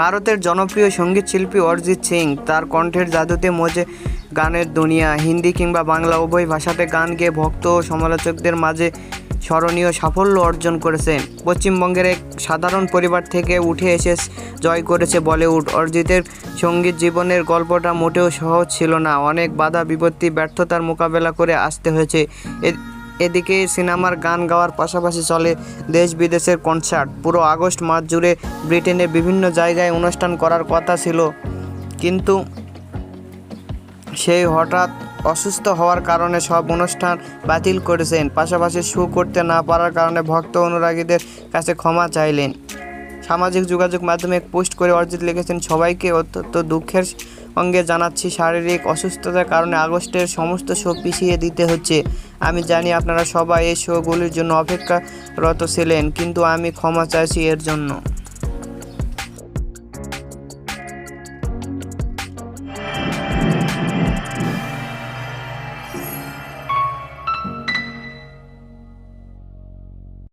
ভারতের জনপ্রিয় সংগীত শিল্পী অরিজিৎ সিং, তার কণ্ঠের জাদুতে মজে গানের দুনিয়া, হিন্দি কিংবা বাংলা উভয় ভাষাতে গান গেয়ে ভক্ত ও সমালোচকদের মাঝে স্মরণীয় সাফল্য অর্জন করেছেন। পশ্চিমবঙ্গের এক সাধারণ পরিবার থেকে উঠে এসে জয় করেছে বলিউড। অরিজিতের সংগীত জীবনের গল্পটা মোটেও সহজ ছিল না। অনেক বাধা বিপত্তি ব্যর্থতার মোকাবেলা করে আসতে হয়েছে। এদিকে সিনেমার গান গাওয়ার পাশাপাশি চলে দেশ বিদেশের কনসার্ট পুরো আগস্ট মাস জুড়ে ব্রিটেনের বিভিন্ন জায়গায় অনুষ্ঠান করার কথা ছিল। কিন্তু সেই হঠাৎ অসুস্থ হওয়ার কারণে সব অনুষ্ঠান বাতিল করেছেন। পাশাপাশি শু করতে না পারার কারণে ভক্ত অনুরাগীদের কাছে ক্ষমা চাইলেন। সামাজিক যোগাযোগ মাধ্যমে পোস্ট করে অরিজিৎ লিখেছেন, সবাইকে অত্যন্ত দুঃখের সঙ্গে জানাচ্ছি, শারীরিক অসুস্থতার কারণে আগস্টের সমস্ত শো পিছিয়ে দিতে হচ্ছে। আমি জানি আপনারা সবাই এই শোগুলির জন্য অপেক্ষারত ছিলেন, কিন্তু আমি ক্ষমা চাইছি এর জন্য।